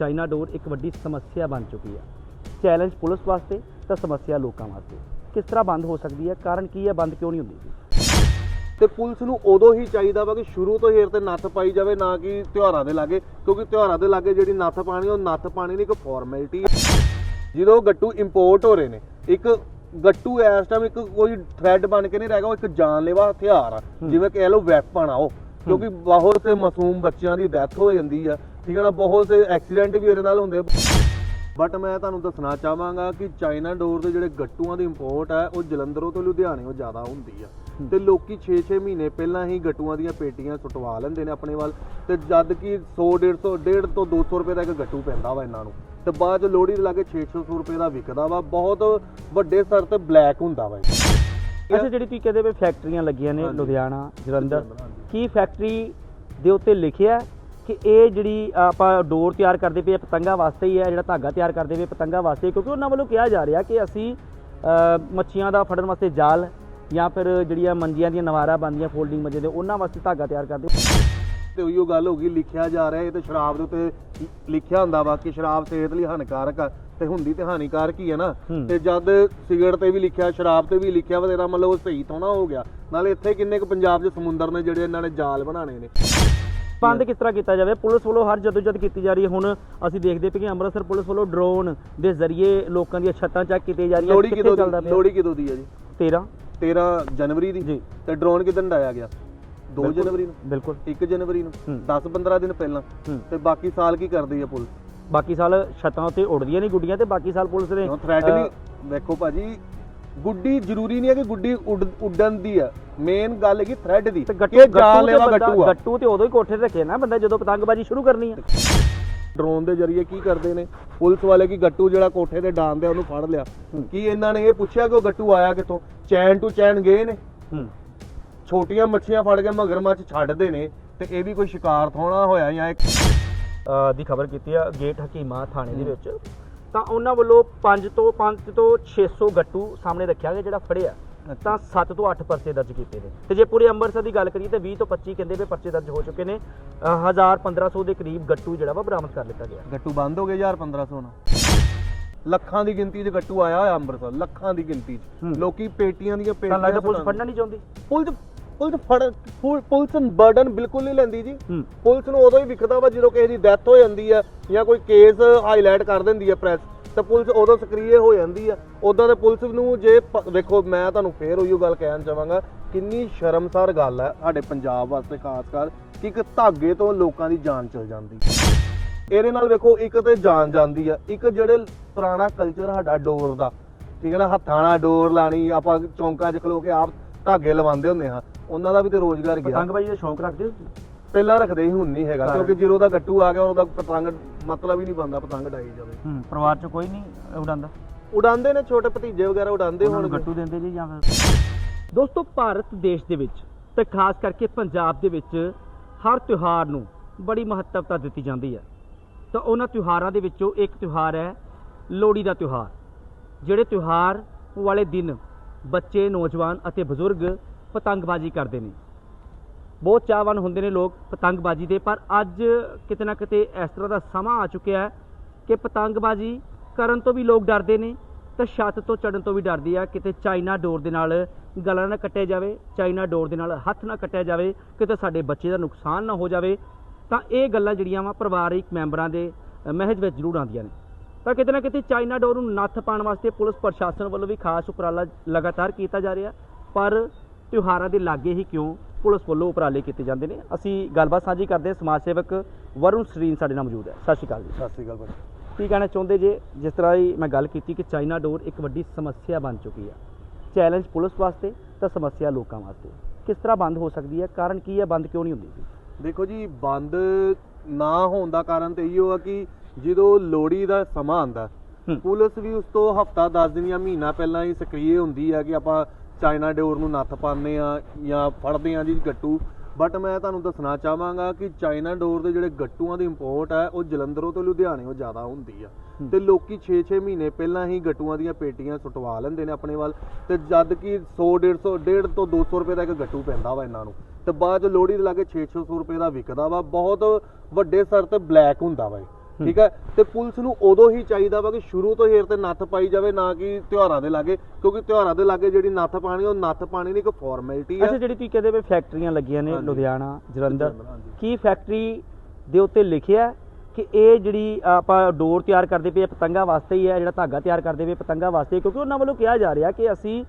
China ਡੋਰ ਇੱਕ ਵੱਡੀ ਸਮੱਸਿਆ ਬਣ ਚੁੱਕੀ ਹੈ। ਚੈਲੰਜ ਪੁਲਿਸ ਵਾਸਤੇ ਤਾਂ ਸਮੱਸਿਆ ਲੋਕਾਂ ਵਾਸਤੇ। ਕਿਸ ਤਰ੍ਹਾਂ ਬੰਦ ਹੋ ਸਕਦੀ ਹੈ? ਕਾਰਨ ਕੀ ਹੈ? ਬੰਦ ਕਿਉਂ ਨਹੀਂ ਹੁੰਦੀ? ਤੇ ਪੁਲਿਸ ਨੂੰ ਉਦੋਂ ਹੀ ਚਾਹੀਦਾ ਵਾ ਕਿ ਸ਼ੁਰੂ ਤੋਂ ਹੀ ਇਹ ਤੇ ਨੱਥ ਪਾਈ ਜਾਵੇ ਨਾ ਕਿ ਤਿਉਹਾਰਾਂ ਦੇ ਲਾਗੇ। ਕਿਉਂਕਿ ਤਿਉਹਾਰਾਂ ਦੇ ਲਾਗੇ ਜਿਹੜੀ ਨੱਥ ਪਾਣੀ ਉਹ ਨੱਥ ਪਾਣੀ ਨਹੀਂ ਇੱਕ ਫਾਰਮੈਲਿਟੀ ਹੈ। ਜਦੋਂ ਗੱਟੂ ਇੰਪੋਰਟ ਹੋ ਰਹੇ ਨੇ ਇੱਕ ਗੱਟੂ ਇਸ ਟਾਈਮ ਇੱਕ ਕੋਈ ਥ੍ਰੈਡ ਬਣ ਕੇ ਨਹੀਂ ਰਹਿ ਗਿਆ ਉਹ ਇੱਕ ਜਾਨਲੇਵਾ ਹਥਿਆਰ ਆ। ਜਿਵੇਂ ਕਹਿ ਲਓ ਵੈਪਨ ਆ ਉਹ। ਕਿਉਂਕਿ ਬਹੁਤ ਸੇ ਮਾਸੂਮ ਬੱਚਿਆਂ ਦੀ ਡੈਥ ਹੋ ਜਾਂਦੀ ਆ। ਠੀਕ ਹੈ ਨਾ ਬਹੁਤ ਸੇ ਐਕਸੀਡੈਂਟ ਵੀ ਇਹਦੇ ਨਾਲ ਹੁੰਦੇ ਬਟ ਮੈਂ ਤੁਹਾਨੂੰ ਦੱਸਣਾ ਚਾਹਾਂਗਾ ਕਿ ਚਾਈਨਾ ਡੋਰ ਦੇ ਜਿਹੜੇ ਗੱਟੂਆਂ ਦੀ ਇੰਪੋਰਟ ਹੈ ਉਹ ਜਲੰਧਰੋਂ ਤੋਂ ਲੁਧਿਆਣੇੋਂ ਜ਼ਿਆਦਾ ਹੁੰਦੀ ਆ। ਤੇ ਲੋਕੀ 6-6 ਮਹੀਨੇ ਪਹਿਲਾਂ ਹੀ ਗੱਟੂਆਂ ਦੀਆਂ ਪੇਟੀਆਂ ਸੁਟਵਾ ਲੈਂਦੇ ਨੇ ਆਪਣੇ ਵੱਲ ਤੇ ਜਦ ਕਿ 100 150 1.5 ਤੋਂ 200 ਰੁਪਏ ਦਾ ਇੱਕ ਗੱਟੂ ਪੈਂਦਾ ਵਾ ਇਹਨਾਂ ਨੂੰ ਤੇ ਬਾਅਦ ਚ ਲੋਹੜੀ ਦੇ ਲਾਗੇ 600 ਰੁਪਏ ਦਾ ਵਿਕਦਾ ਵਾ ਬਹੁਤ ਵੱਡੇ ਸਰ ਤੇ ਬਲੈਕ ਹੁੰਦਾ ਵਾ ਇਹ। ਅੱਛਾ ਜਿਹੜੀ ਤੁਸੀਂ ਕਹਿੰਦੇ ਵੀ ਫੈਕਟਰੀਆਂ ਲੱਗੀਆਂ ਨੇ। ਲੁਧਿਆਣਾ ਜਲੰਧਰ। ਕੀ ਫੈਕਟਰੀ ਦੇ ਉੱਤੇ ਲਿਖਿਆ ਕਿ ਇਹ ਜਿਹੜੀ ਆਪਾਂ ਡੋਰ ਤਿਆਰ ਕਰਦੇ ਪਏ ਪਤੰਗਾਂ ਵਾਸਤੇ ਹੀ ਹੈ ਜਿਹੜਾ ਧਾਗਾ ਤਿਆਰ ਕਰਦੇ ਪਏ ਪਤੰਗਾਂ ਵਾਸਤੇ ਕਿਉਂਕਿ ਉਹਨਾਂ ਵੱਲੋਂ ਕਿਹਾ ਜਾ ਰਿਹਾ ਕਿ ਅਸੀਂ ਮੱਛੀਆਂ ਦਾ ਫੜਨ ਵਾਸਤੇ ਜਾਲ ਜਾਂ ਫਿਰ ਜਿਹੜੀਆਂ ਮੰਜੀਆਂ ਦੀਆਂ ਨਵਾਰਾ ਬੰਦੀਆਂ ਫੋਲਡਿੰਗ ਮੰਜੇ ਦੇ ਉਹਨਾਂ ਵਾਸਤੇ ਧਾਗਾ ਤਿਆਰ ਕਰਦੇ ਤੇ ਉਹੀਓ ਗੱਲ ਹੋ ਗਈ ਲਿਖਿਆ ਜਾ ਰਿਹਾ ਇਹ ਤੇ ਸ਼ਰਾਬ ਦੇ ਉੱਤੇ ਲਿਖਿਆ ਹੁੰਦਾ ਵਾ ਕਿ ਸ਼ਰਾਬ ਸਿਹਤ ਲਈ ਹਾਨੀਕਾਰਕ ਆ ਤੇ ਹੁੰਦੀ ਤੇ ਹਾਨੀਕਾਰਕ ਹੀ ਹੈ ਨਾ। ਤੇ ਜਦ ਸਿਗਰਟ ਤੇ ਵੀ ਲਿਖਿਆ ਸ਼ਰਾਬ ਤੇ ਵੀ ਲਿਖਿਆ ਵਾ ਤੇਰਾ ਮਤਲਬ ਉਹ ਸਹੀ ਥੋੜਾ ਹੋ ਗਿਆ। ਨਾਲੇ ਇੱਥੇ ਕਿੰਨੇ ਕੁ ਪੰਜਾਬ 'ਚ ਸਮੁੰਦਰ ਨੇ ਜਿਹੜੇ ਇਹਨਾਂ ਨੇ ਜਾਲ ਬਣਾਣੇ ਨੇ। ਬੰਦ ਕਿਸ ਤਰ੍ਹਾਂ ਕੀਤਾ ਜਾਵੇ? ਪੁਲਿਸ ਵੱਲੋਂ ਹਰ ਜਦੋਜਦ ਕੀਤੀ ਜਾ ਰਹੀ ਹੈ। ਹੁਣ ਅਸੀਂ ਦੇਖਦੇ ਪਏ ਕਿ ਅੰਮ੍ਰਿਤਸਰ ਪੁਲਿਸ ਵੱਲੋਂ ਡਰੋਨ ਦੇ ਜ਼ਰੀਏ ਲੋਕਾਂ ਦੀਆਂ ਛੱਤਾਂ ਚੱਕ ਕੀਤੀਆਂ ਜਾ ਰਹੀਆਂ। ਕਿੱਥੇ ਚੱਲਦਾ ਪਿਆ? ਲੋਹੜੀ ਕਿਦੋਂ ਦੀ ਹੈ ਜੀ? 13 13 ਜਨਵਰੀ ਦੀ? ਜੀ। ਤੇ ਡਰੋਨ ਕਿਦਨ ਡਾਇਆ ਗਿਆ? 2 ਬਿਲਕੁਲ। ਜਨਵਰੀ ਨੂੰ? ਬਿਲਕੁਲ। 1 ਜਨਵਰੀ ਨੂੰ? ਹੂੰ। 10 15 ਦਿਨ ਪਹਿਲਾਂ? ਹੂੰ। ਤੇ ਬਾਕੀ ਸਾਲ ਕੀ ਕਰਦੀ ਹੈ ਪੁਲਿਸ? ਬਾਕੀ ਸਾਲ ਛੱਤਾਂ ਉੱਤੇ ਉੜਦੀਆਂ ਨਹੀਂ ਗੁੱਡੀਆਂ ਤੇ ਬਾਕੀ ਸਾਲ ਪੁਲਿਸ ਨੇ ਥ੍ਰੈਡ ਅਹ, ਨਹੀਂ ਵੇਖੋ ਭਾਜੀ ਗੁੱਡੀ ਜ਼ਰੂਰੀ ਨਹੀਂ ਹੈ ਕਿ ਗੁੱਡੀ ਉੱਡ- ਉੱਡਣ ਦੀ ਆ। ਮੇਨ ਗੱਲ ਹੈਗੀ ਥ੍ਰੈਡ ਦੀ। ਤੇ ਕਿ ਗੱਟੂ ਲੈਵਾ ਤੇ ਬੰਦਾ- ਗੱਟੂ ਆ। ਗੱਟੂ ਤੇ ਉਦੋਂ ਹੀ ਕੋਠੇ ਤੇ ਰੱਖੇ ਨਾ ਬੰਦਾ ਜਦੋਂ ਪਤੰਗਬਾਜ਼ੀ ਸ਼ੁਰੂ ਕਰਨੀ ਹੈ ਡਰੋਨ ਦੇ ਜ਼ਰੀਏ ਕੀ ਕਰਦੇ ਨੇ? ਪੁਲਿਸ ਵਾਲੇ ਕੀ ਗੱਟੂ ਜਿਹੜਾ ਕੋਠੇ ਤੇ ਡਾਂਦੇ ਉਹਨੂੰ ਫੜ ਲਿਆ। ਹੂੰ। ਕੀ ਇਹਨਾਂ ਨੇ ਇਹ ਪੁੱਛਿਆ ਕਿ ਉਹ ਗੱਟੂ ਆਇਆ ਕਿੱਥੋਂ? ਚੈਨ ਟੂ ਚੈਨ ਗਏ ਨੇ। ਹੂੰ। ਛੋਟੀਆਂ ਮੱਛੀਆਂ ਫੜ ਕੇ ਮਗਰਮੱਛ ਛੱਡਦੇ ਨੇ ਤੇ ਇਹ ਵੀ ਕੋਈ ਸ਼ਿਕਾਰ ਥੋਣਾ ਹੋਇਆ ਜਾਂ ਇੱਕ ਦੀ ਖਬਰ ਕੀਤੀ ਆ ਗੇਟ ਹਕੀਮਾ ਥਾਣੇ ਦੇ ਵਿੱਚ। ਤਾਂ ਉਹਨਾਂ ਵੱਲੋਂ 5 ਤੋਂ 5 ਤੋਂ 600 ਗੱਟੂ ਸਾਹਮਣੇ ਰੱਖਿਆ ਗਿਆ ਜਿਹੜਾ ਫੜਿਆ। ਤਾਂ 7 ਤੋਂ 8 ਪਰਚੇ ਦਰਜ ਕੀਤੇ ਨੇ। ਤੇ ਜੇ ਪੂਰੇ ਅੰਮ੍ਰਿਤਸਰ ਦੀ ਗੱਲ ਕਰੀਏ ਤਾਂ 20 ਤੋਂ 25 ਕਹਿੰਦੇ ਵੀ ਪਰਚੇ ਦਰਜ ਹੋ ਚੁੱਕੇ ਨੇ। 1000 1500 ਦੇ ਕਰੀਬ ਗੱਟੂ ਜਿਹੜਾ ਵਾ ਬਰਾਮਦ ਕਰ ਲਿੱਤਾ ਗਿਆ। ਗੱਟੂ ਬੰਦ ਹੋ ਗਏ 1500 ਨਾਲ। ਲੱਖਾਂ ਦੀ ਗਿਣਤੀ 'ਚ ਗੱਟੂ ਆਇਆ ਹੋਇਆ ਅੰਮ੍ਰਿਤਸਰ ਲੱਖਾਂ ਦੀ ਗਿਣਤੀ 'ਚ। ਲੋਕੀ ਪੇਟੀਆਂ ਦੀਆਂ ਤਾਂ ਪੇਟੀਆਂ ਲੱਗਦਾ ਪੁਲਿਸ। ਫੜਨਾ ਨਹੀਂ ਚਾਹੁੰਦੀ। ਪੁਲਿਸ ਪੁਲਿਸ ਫੜ ਪੁ- ਪੁਲਿਸ ਬਰਡਨ ਬਿਲਕੁਲ ਨਹੀਂ ਲੈਂਦੀ ਜੀ। ਹੂੰ। ਪੁਲਿਸ ਨੂੰ ਉਦੋਂ ਹੀ ਵਿਖਦਾ ਵਾ ਜਦੋਂ ਕਿਸੇ ਦੀ ਡੈਥ ਹੋ ਜਾਂਦੀ ਆ ਜਾਂ ਕੋਈ ਕੇਸ ਹਾਈਲਾਈਟ ਕਰ ਦਿੰਦੀ ਆ ਪ੍ਰੈਸ ਤਾਂ ਪੁਲਿਸ ਉਦੋਂ ਸਕਰੀਏ ਹੋ ਜਾਂਦੀ ਆ। ਉਦਾਂ ਤੇ ਪੁਲਿਸ ਨੂੰ ਜੇ ਪ- ਵੇਖੋ ਮੈਂ ਤੁਹਾਨੂੰ ਫੇਰ ਉਹੀਓ ਗੱਲ ਕਹਿਣ ਚਾਹਾਂਗਾ ਕਿੰਨੀ ਸ਼ਰਮਸਾਰ ਗੱਲ ਹੈ ਸਾਡੇ ਪੰਜਾਬ ਵਾਸਤੇ ਖਾਸ ਕਰ ਕਿ ਇੱਕ ਧਾਗੇ ਤੋਂ ਲੋਕਾਂ ਦੀ ਜਾਨ ਚਲ ਜਾਂਦੀ। ਇਹਦੇ ਨਾਲ ਵੇਖੋ ਇੱਕ ਤੇ ਜਾਨ ਜਾਂਦੀ ਆ ਇੱਕ ਜਿਹੜੇ ਪੁਰਾਣਾ ਕਲਚਰ ਸਾਡਾ ਡੋਰ ਦਾ ਠੀਕ ਹੈ ਨਾ ਹੱਥਾਂ ਨਾਲ ਡੋਰ ਲਾਣੀ ਆਪਾਂ ਚੌਂਕਾਂ 'ਚ ਖਲੋ ਕੇ ਆਪ ਧਾਗੇ ਲਵਾਉਂਦੇ ਹੁੰਦੇ ਹਾਂ। ਉਹਨਾਂ ਦਾ ਵੀ ਤੇ ਰੋਜ਼ਗਾਰ ਗਿਆ। ਪਤੰਗਬਾਜ਼ੀ ਦਾ ਸ਼ੌਂਕ ਰੱਖਦੇ ਹੋ ਤੁਸੀਂ? ਪਹਿਲਾਂ ਰੱਖਦੇ ਸੀ ਹੁਣ ਨਹੀਂ ਹੈਗਾ। ਕਿਉਂਕਿ ਜਦੋਂ ਦਾ ਗੱਟੂ ਆ ਗਿਆ ਉਹਦਾ ਪਤੰਗ ਮਤਲਬ ਹੀ ਨਹੀਂ ਬੰਦਾ ਪਤੰਗ ਡਾਈ ਜਾਵੇ। ਹੂੰ ਪਰਿਵਾਰ ਚ ਕੋਈ ਨਹੀਂ ਉਡਾਉਂਦਾ? ਉਡਾਉਂਦੇ ਨੇ ਛੋਟੇ ਭਤੀਜੇ ਵਗੈਰਾ ਉਡਾਉਂਦੇ ਉਹਨਾਂ ਨੂੰ ਗੱਟੂ ਦਿੰਦੇ ਜੀ ਜਾਂ ਫਿਰ? ਦੋਸਤੋ ਭਾਰਤ ਦੇਸ਼ ਦੇ ਵਿੱਚ ਤੇ ਖਾਸ ਕਰਕੇ ਪੰਜਾਬ ਦੇ ਵਿੱਚ ਹਰ ਤਿਉਹਾਰ ਨੂੰ ਬੜੀ ਮਹੱਤਵਤਾ ਦਿੱਤੀ ਜਾਂਦੀ ਹੈ। ਤਾਂ ਉਹਨਾਂ ਤਿਉਹਾਰਾਂ ਦੇ ਵਿੱਚੋਂ ਇੱਕ ਤਿਉਹਾਰ ਹੈ ਲੋਹੜੀ ਦਾ ਤਿਉਹਾਰ ਜਿਹੜੇ ਤਿਉਹਾਰ ਵਾਲੇ ਦਿਨ ਬੱਚੇ ਨੌਜਵਾਨ ਅਤੇ ਬਜ਼ੁਰਗ ਪਤੰਗਬਾਜ਼ੀ ਕਰਦੇ ਨੇ। ਬਹੁਤ ਚਾਹਵਾਨ ਹੁੰਦੇ ਨੇ ਲੋਕ ਪਤੰਗਬਾਜ਼ੀ ਦੇ, ਪਰ ਅੱਜ ਕਿਤੇ ਨਾ ਕਿਤੇ ਇਸ ਤਰ੍ਹਾਂ ਦਾ ਸਮਾਂ ਆ ਚੁੱਕਿਆ ਹੈ ਕਿ ਪਤੰਗਬਾਜ਼ੀ ਕਰਨ ਤੋਂ ਵੀ ਲੋਕ ਡਰਦੇ ਨੇ ਤਾਂ ਛੱਤ ਤੋਂ ਚੜਨ ਤੋਂ ਵੀ ਡਰਦੀ ਆ। ਕਿਤੇ ਚਾਈਨਾ ਡੋਰ ਦੇ ਨਾਲ ਗਲਾ ਨਾ ਕੱਟਿਆ ਜਾਵੇ, ਚਾਈਨਾ ਡੋਰ ਦੇ ਨਾਲ ਹੱਥ ਨਾ ਕੱਟਿਆ ਜਾਵੇ, ਕਿਤੇ ਸਾਡੇ ਬੱਚੇ ਦਾ ਨੁਕਸਾਨ ਨਾ ਹੋ ਜਾਵੇ, ਤਾਂ ਇਹ ਗੱਲਾਂ ਜਿਹੜੀਆਂ ਵਾ ਪਰਿਵਾਰਿਕ ਮੈਂਬਰਾਂ ਦੇ ਮਹਿਜ ਵਿੱਚ ਜ਼ਰੂਰ ਆਉਂਦੀਆਂ ਨੇ। ਤਾਂ ਕਿਤੇ ਨਾ ਕਿਤੇ ਚਾਈਨਾ ਡੋਰ ਨੂੰ ਨੱਥ ਪਾਉਣ ਵਾਸਤੇ ਪੁਲਿਸ ਪ੍ਰਸ਼ਾਸਨ ਵੱਲੋਂ ਵੀ ਖਾਸ ਉਪਰਾਲਾ ਲਗਾਤਾਰ ਕੀਤਾ ਜਾ ਰਿਹਾ, ਪਰ ਤਿਉਹਾਰਾਂ ਦੇ ਲਾਗੇ ਹੀ ਕਿਉਂ ਪੁਲਿਸ ਵੱਲੋਂ ਉਪਰਾਲੇ ਕੀਤੇ ਜਾਂਦੇ ਨੇ? ਅਸੀਂ ਗੱਲਬਾਤ ਸਾਂਝੀ ਕਰਦੇ ਹਾਂ। ਸਮਾਜ ਸੇਵਕ ਵਰੁਣ ਸਰੀਨ ਸਾਡੇ ਨਾਲ ਮੌਜੂਦ ਹੈ। ਸਤਿ ਸ਼੍ਰੀ ਅਕਾਲ ਜੀ। ਸਤਿ ਸ੍ਰੀ ਅਕਾਲ ਭਾਈ ਕੀ ਕਹਿਣਾ ਚਾਹੁੰਦੇ ਜੇ? ਜਿਸ ਤਰ੍ਹਾਂ ਹੀ ਮੈਂ ਗੱਲ ਕੀਤੀ ਕਿ ਚਾਈਨਾ ਡੋਰ ਇੱਕ ਵੱਡੀ ਸਮੱਸਿਆ ਬਣ ਚੁੱਕੀ ਹੈ। ਚੈਲੰਜ ਪੁਲਿਸ ਵਾਸਤੇ ਤਾਂ ਸਮੱਸਿਆ ਲੋਕਾਂ ਵਾਸਤੇ। ਕਿਸ ਤਰ੍ਹਾਂ ਬੰਦ ਹੋ ਸਕਦੀ ਹੈ? ਕਾਰਨ ਕੀ ਹੈ? ਬੰਦ ਕਿਉਂ ਨਹੀਂ ਹੁੰਦੀ? ਦੇਖੋ ਜੀ ਬੰਦ ਨਾ ਹੋਣ ਦਾ ਕਾਰਨ ਤੇ ਇਹੋ ਆ ਕਿ ਜਦੋਂ ਲੋਹੜੀ ਦਾ ਸਮਾਂ ਆਂਦਾ ਹੂੰ। ਪੁਲਿਸ ਵੀ ਉਸ ਤੋਂ ਹਫਤਾ 10 ਦਿਨ ਜਾਂ ਮਹੀਨਾ ਪਹਿਲਾਂ ਹੀ ਸਕਰੀਏ ਹੁੰਦੀ ਆ ਕਿ ਆਪਾਂ ਚਾਈਨਾ ਡੋਰ ਨੂੰ ਨੱਥ ਪਾਉਂਦੇ ਆ ਜਾਂ ਫੜਦੇ ਆ ਜੀ ਗੱਟੂ। ਬਟ ਮੈਂ ਤੁਹਾਨੂੰ ਦੱਸਣਾ ਚਾਹਾਂਗਾ ਕਿ ਚਾਈਨਾ ਡੋਰ ਦੇ ਜਿਹੜੇ ਗੱਟੂਆਂ ਦੀ ਇੰਪੋਰਟ ਹੈ ਉਹ ਜਲੰਧਰੋਂ ਤੋਂ ਲੁਧਿਆਣੇੋਂ ਜ਼ਿਆਦਾ ਹੁੰਦੀ ਆ। ਤੇ ਲੋਕੀ 6-6 ਮਹੀਨੇ ਪਹਿਲਾਂ ਹੀ ਗੱਟੂਆਂ ਦੀਆਂ ਪੇਟੀਆਂ ਸੁਟਵਾ ਲੈਂਦੇ ਨੇ ਆਪਣੇ ਵੱਲ। ਤੇ ਜਦ ਕਿ 100 150 1.5 ਤੋਂ 200 ਰੁਪਏ ਦਾ ਇੱਕ ਗੱਟੂ ਪੈਂਦਾ ਵਾ ਇਹਨਾਂ ਨੂੰ। ਤੇ ਬਾਅਦ ਚ ਲੋਹੜੀ ਦੇ ਲਾਗੇ 600 ਰੁਪਏ ਦਾ ਵਿਕਦਾ ਵਾ। ਬਹੁਤ ਵੱਡੇ ਸਰ ਤੇ ਬਲੈਕ ਹੁੰਦਾ ਵਾ। ਠੀਕ ਹੈ ਤੇ ਪੁਲਿਸ ਨੂੰ ਉਦੋਂ ਹੀ ਚਾਹੀਦਾ ਵਾ ਕਿ ਸ਼ੁਰੂ ਤੋਂ ਹੀ ਇਹ ਤੇ ਨੱਥ ਪਾਈ ਜਾਵੇ ਨਾ ਕਿ ਤਿਉਹਾਰਾਂ ਦੇ ਲਾਗੇ ਕਿਉਂਕਿ ਤਿਉਹਾਰਾਂ ਦੇ ਲਾਗੇ ਜਿਹੜੀ ਨੱਥ ਪਾਣੀ ਉਹ ਨੱਥ ਪਾਣੀ ਨਹੀਂ ਇੱਕ ਫਾਰਮੈਲਿਟੀ ਹੈ ਅੱਛਾ ਜਿਹੜੀ ਤੁਸੀਂ ਕਹਿੰਦੇ ਵੀ ਫੈਕਟਰੀਆਂ ਲੱਗੀਆਂ ਨੇ। ਲੁਧਿਆਣਾ ਜਲੰਧਰ। ਕੀ ਫੈਕਟਰੀ ਦੇ ਉੱਤੇ ਲਿਖਿਆ ਕਿ ਇਹ ਜਿਹੜੀ ਆਪਾਂ ਡੋਰ ਤਿਆਰ ਕਰਦੇ ਪਏ ਪਤੰਗਾਂ ਵਾਸਤੇ ਹੀ ਹੈ ਜਿਹੜਾ ਧਾਗਾ ਤਿਆਰ ਕਰਦੇ ਪਏ ਪਤੰਗਾਂ ਵਾਸਤੇ ਕਿਉਂਕਿ ਉਹਨਾਂ ਵੱਲੋਂ ਕਿਹਾ ਜਾ ਰਿਹਾ ਕਿ ਅਸੀਂ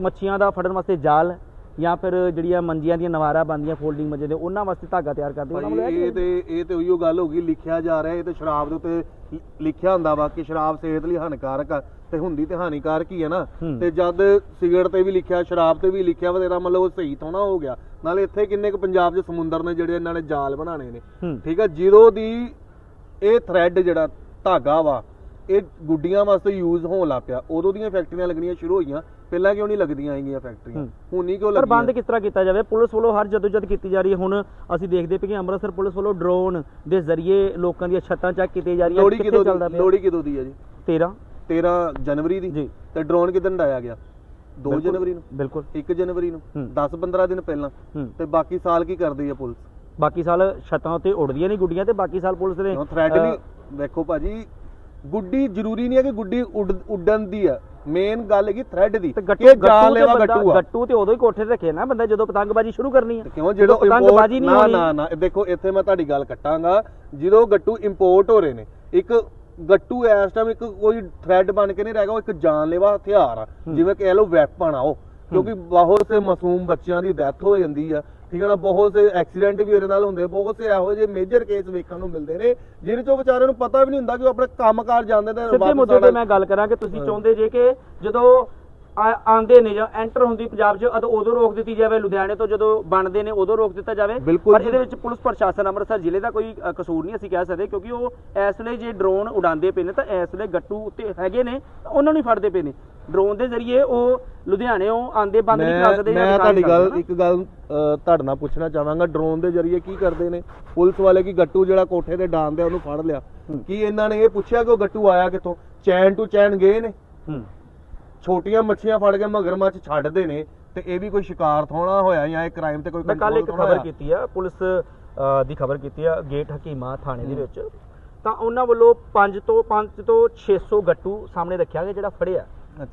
ਮੱਛੀਆਂ ਦਾ ਫੜਨ ਵਾਸਤੇ ਜਾਲ ਜਾਂ ਫਿਰ ਜਿਹੜੀਆਂ ਮੰਜੀਆਂ ਦੀਆਂ ਨਵਾਰਾ ਬੰਦੀਆਂ ਫੋਲਡਿੰਗ ਮੰਜੇ ਦੇ ਉਹਨਾਂ ਵਾਸਤੇ ਧਾਗਾ ਤਿਆਰ ਕਰਦੇ ਉਹਨਾਂ ਇਹ ਤੇ ਇਹ ਤੇ ਉਹੀਓ ਗੱਲ ਹੋ ਗਈ ਲਿਖਿਆ ਜਾ ਰਿਹਾ ਇਹ ਤੇ ਸ਼ਰਾਬ ਦੇ ਉੱਤੇ ਲਿਖਿਆ ਹੁੰਦਾ ਵਾ ਕਿ ਸ਼ਰਾਬ ਸਿਹਤ ਲਈ ਹਾਨੀਕਾਰਕ ਆ ਤੇ ਹੁੰਦੀ ਤੇ ਹਾਨੀਕਾਰਕ ਹੀ ਹੈ ਨਾ। ਤੇ ਜਦ ਸਿਗਰਟ ਤੇ ਵੀ ਲਿਖਿਆ ਸ਼ਰਾਬ ਤੇ ਵੀ ਲਿਖਿਆ ਵਾ ਤੇਰਾ ਮਤਲਬ ਉਹ ਸਹੀ ਥੋੜਾ ਹੋ ਗਿਆ। ਨਾਲੇ ਇੱਥੇ ਕਿੰਨੇ ਕੁ ਪੰਜਾਬ 'ਚ ਸਮੁੰਦਰ ਨੇ ਜਿਹੜੇ ਇਹਨਾਂ ਨੇ ਜਾਲ ਬਣਾਣੇ ਨੇ। ਠੀਕ ਆ ਜਦੋਂ ਦੀ ਇਹ ਥ੍ਰੈਡ ਜਿਹੜਾ ਧਾਗਾ ਵਾ ਇਹ ਗੁੱਡੀਆਂ ਵਾਸਤੇ ਯੂਜ਼ ਹੋਣ ਲੱਗ ਪਿਆ ਉਦੋਂ ਦੀਆਂ ਫੈਕਟਰੀਆਂ ਲੱਗਣੀਆਂ ਸ਼ੁਰੂ ਹੋਈਆਂ ਪਹਿਲਾਂ ਕਿਉਂ ਨਹੀਂ ਲੱਗਦੀਆਂ ਹੈਗੀਆਂ ਫੈਕਟਰੀਆਂ। ਹੁਣ ਨਹੀਂ ਕਿਉਂ ਪਰ ਬੰਦ ਕਿਸ ਤਰ੍ਹਾਂ ਕੀਤਾ ਜਾਵੇ? ਪੁਲਿਸ ਵੱਲੋਂ ਹਰ ਜਦੋਜਦ ਕੀਤੀ ਜਾ ਰਹੀ ਹੈ। ਹੁਣ ਅਸੀਂ ਦੇਖਦੇ ਪਏ ਕਿ ਅੰਮ੍ਰਿਤਸਰ ਪੁਲਿਸ ਵੱਲੋਂ ਡਰੋਨ ਦੇ ਜ਼ਰੀਏ ਲੋਕਾਂ ਦੀਆਂ ਛੱਤਾਂ ਚੈੱਕ ਕੀਤੀਆਂ ਜਾ ਰਹੀਆਂ। ਕਿੱਥੇ ਚੱਲਦਾ ਪਿਆ? ਲੋੜੀ ਕਿਦੋਂ ਦੀ ਹੈ ਜੀ? 13 13 ਜਨਵਰੀ ਦੀ? ਜੀ। ਤੇ ਡਰੋਨ ਕਿਦਨ ਡਾਇਆ ਗਿਆ? 2 ਬਿਲਕੁਲ। ਜਨਵਰੀ ਨੂੰ? ਬਿਲਕੁਲ। 1 ਜਨਵਰੀ ਨੂੰ? ਹੂੰ। 10 15 ਦਿਨ ਪਹਿਲਾਂ? ਤੇ ਬਾਕੀ ਸਾਲ ਕੀ ਕਰਦੀ ਹੈ ਪੁਲਿਸ? ਬਾਕੀ ਸਾਲ ਛੱਤਾਂ ਉੱਤੇ ਉੜਦੀਆਂ ਨਹੀਂ ਗੁੱਡੀਆਂ ਤੇ ਬਾਕੀ ਸਾਲ ਪੁਲਿਸ ਨੇ ਥ੍ਰੈਡ ਨਹੀਂ? ਵੇਖੋ ਭਾਜੀ ਗੁੱਡੀ ਜ਼ਰੂਰੀ ਨਹੀਂ ਹੈ ਕਿ ਗੁੱਡੀ ਉੱਡ- ਉੱਡਣ ਦੀ ਆ। ਮੇਨ ਗੱਲ ਹੈਗੀ ਥ੍ਰੈਡ ਦੀ। ਤੇ ਕਿ ਗੱਟੂ ਆ। ਗੱਟੂ ਤੇ ਉਦੋਂ ਹੀ ਕੋਠੇ ਤੇ ਰੱਖੇ ਨਾ ਬੰਦਾ ਜਦੋਂ ਪਤੰਗਬਾਜ਼ੀ ਸ਼ੁਰੂ ਕਰਨੀ ਹੈ ਕਿਉਂ? ਜਦੋਂ ਪਤੰਗਬਾਜ਼ੀ ਨਹੀਂ ਨਾ ਹੋਣੀ। ਨਾ ਨਾ। ਇਹ ਦੇਖੋ ਇੱਥੇ ਮੈਂ ਤੁਹਾਡੀ ਗੱਲ ਕੱਟਾਂਗਾ। ਜਦੋਂ ਗੱਟੂ ਇੰਪੋਰਟ ਹੋ ਰਹੇ ਨੇ ਇੱਕ ਗੱਟੂ ਇਸ ਟਾਈਮ ਇੱਕ ਕੋਈ ਥ੍ਰੈਡ ਬਣ ਕੇ ਨਹੀਂ ਰਹਿ ਗਿਆ ਉਹ ਇੱਕ ਜਾਨਲੇਵਾ ਹਥਿਆਰ ਆ। ਹੂੰ। ਜਿਵੇਂ ਕਹਿ ਲਓ ਵੈਪਨ ਆ ਉਹ। ਕਿਉਂਕਿ ਬਹੁਤ ਸੇ ਮਾਸੂਮ ਬੱਚਿਆਂ ਦੀ ਡੈਥ ਹੋ ਜਾਂਦੀ ਆ ਠੀਕ ਹੈ ਨਾ ਬਹੁਤ ਸੇ ਐਕਸੀਡੈਂਟ ਵੀ ਇਹਦੇ ਨਾਲ ਹੁੰਦੇ ਬਹੁਤ ਸੇ ਇਹੋ ਜਿਹੇ ਮੇਜਰ ਕੇਸ ਵੇਖਣ ਨੂੰ ਮਿਲਦੇ ਨੇ ਜਿਹਦੇ ਚੋਂ ਵਿਚਾਰਿਆਂ ਨੂੰ ਪਤਾ ਵੀ ਨਹੀਂ ਹੁੰਦਾ ਕਿ ਉਹ ਆਪਣੇ ਕੰਮਕਾਰ ਜਾਂਦੇ ਨੇ ਸਿੱਧੇ ਵਾਪਸ ਮੁੱਦੇ ਤੇ। ਮੈਂ ਗੱਲ ਕਰਾਂ ਕਿ ਤੁਸੀਂ। ਚਾਹੁੰਦੇ ਜੇ ਕਿ ਜਦੋਂ ਆਉਂਦੇ ਨੇ ਜਾਂ ਐਂਟਰ ਹੁੰਦੀ ਪੰਜਾਬ 'ਚ ਉਦੋਂ ਉਦੋਂ ਰੋਕ ਦਿੱਤੀ ਜਾਵੇ ਲੁਧਿਆਣੇ ਤੋਂ ਜਦੋਂ ਬਣਦੇ ਨੇ ਉਦੋਂ ਰੋਕ ਦਿੱਤਾ ਜਾਵੇ। ਪਰ। ਇਹਦੇ ਵਿੱਚ ਪੁਲਿਸ ਪ੍ਰਸ਼ਾਸਨ ਅੰਮ੍ਰਿਤਸਰ ਜ਼ਿਲ੍ਹੇ ਦਾ ਕੋਈ ਕਸੂਰ ਨਹੀਂ ਅਸੀਂ ਕਹਿ ਸਕਦੇ ਕਿਉਂਕਿ ਉਹ ਇਸ ਵੇਲੇ ਜੇ ਡਰੋਨ ਉਡਾਉਂਦੇ ਪਏ ਨੇ ਤਾਂ ਇਸ ਵੇਲੇ ਗੱਟੂ ਉੱਤੇ ਹੈਗੇ ਨੇ ਉਹਨਾਂ ਨੂੰ ਹੀ ਫੜਦੇ ਪਏ ਨੇ। ਡਰੋਨ ਦੇ ਜ਼ਰੀਏ ਉਹ ਲੁਧਿਆਣੇੋਂ ਆਂਦੇ ਬੰਦ ਨਹੀਂ ਕਰਾ ਸਕਦੇ ਮੈਂ ਤੁਹਾਡੀ ਗੱਲ ਇੱਕ ਗੱਲ ਤੁਹਾਡੇ ਨਾਲ ਪੁੱਛਣਾ ਚਾਹਾਂਗਾ। ਡਰੋਨ ਦੇ ਜ਼ਰੀਏ ਕੀ ਕਰਦੇ ਨੇ? ਪੁਲਿਸ ਵਾਲੇ ਕੀ ਗੱਟੂ ਜਿਹੜਾ ਕੋਠੇ ਤੇ ਡਾਂਦੇ ਉਹਨੂੰ ਫੜ ਲਿਆ। ਕੀ ਇਹਨਾਂ ਨੇ ਇਹ ਪੁੱਛਿਆ ਕਿ ਉਹ ਗੱਟੂ ਆਇਆ ਕਿੱਥੋਂ? ਚੈਨ ਟੂ ਚੈਨ ਗਏ ਨੇ? ਛੋਟੀਆਂ ਮੱਛੀਆਂ ਫੜ ਕੇ ਮਗਰਮੱਛ ਛੱਡਦੇ ਨੇ ਤੇ ਇਹ ਵੀ ਕੋਈ ਸ਼ਿਕਾਰ ਥੋੜਾ ਹੋਇਆ ਜਾਂ ਇਹ ਕ੍ਰਾਈਮ ਤੇ ਕੋਈ ਮੈਂ ਕੱਲ ਇੱਕ ਖਬਰ। ਕੀਤੀ ਆ ਪੁਲਿਸ ਦੀ ਖਬਰ ਕੀਤੀ ਆ ਗੇਟ ਹਕੀਮਾ ਥਾਣੇ ਦੇ ਵਿੱਚ। ਤਾਂ ਉਹਨਾਂ ਵੱਲੋਂ 5 ਤੋਂ 5 ਤੋਂ 600 ਗੱਟੂ ਸਾਹਮਣੇ ਰੱਖਿਆ ਗਿਆ ਜਿਹੜਾ ਫੜਿਆ।